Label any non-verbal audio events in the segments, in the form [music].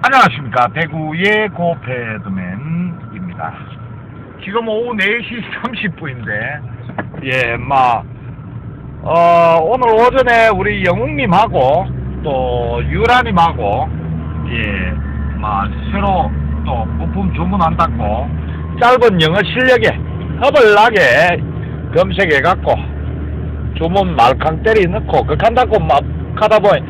안녕하십니까. 대구의 고패드맨입니다. 지금 오후 4시 30분인데 예마 어, 오늘 오전에 우리 영웅님하고 또 유라님하고 예마 새로 또 부품 주문한다고 짧은 영어 실력에 허벌 나게 검색해갖고 주문 말캉 때리 넣고 그 간다고 막 하다 보니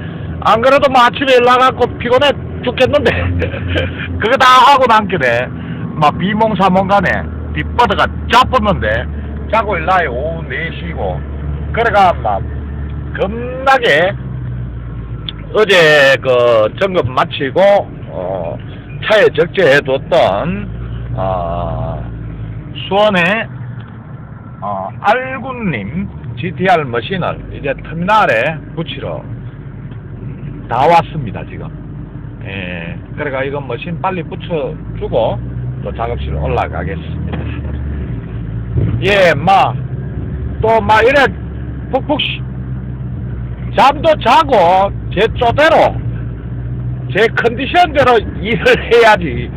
안 그래도 뭐 아침에 일나갖고 피곤해 죽겠는데 [laughs] 그거 다 하고 남길래 막 비몽사몽간에 뒷바드가 짜뻗는데 자고 일나에 오후 4시고 그래가 막 겁나게 어제 그 점검 마치고 어 차에 적재해뒀던 어 수원의 어, 알군님 GTR 머신을 이제 터미널에 붙이러 다 왔습니다 지금. 예, 그래가 이거 머신 빨리 붙여주고 또 작업실 올라가겠습니다. 예, 마, 또, 마, 이래, 푹푹, 쉬- 잠도 자고, 제 쪼대로, 제 컨디션대로 일을 해야지.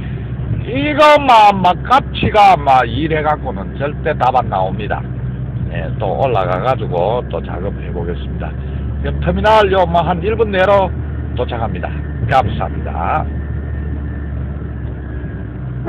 이거, 마, 막, 깝치가, 막, 일해갖고는 절대 답 안 나옵니다. 예, 또 올라가가지고 또 작업해 보겠습니다. 지금 터미널 요, 뭐, 한 1분 내로 도착합니다. 감사합니다.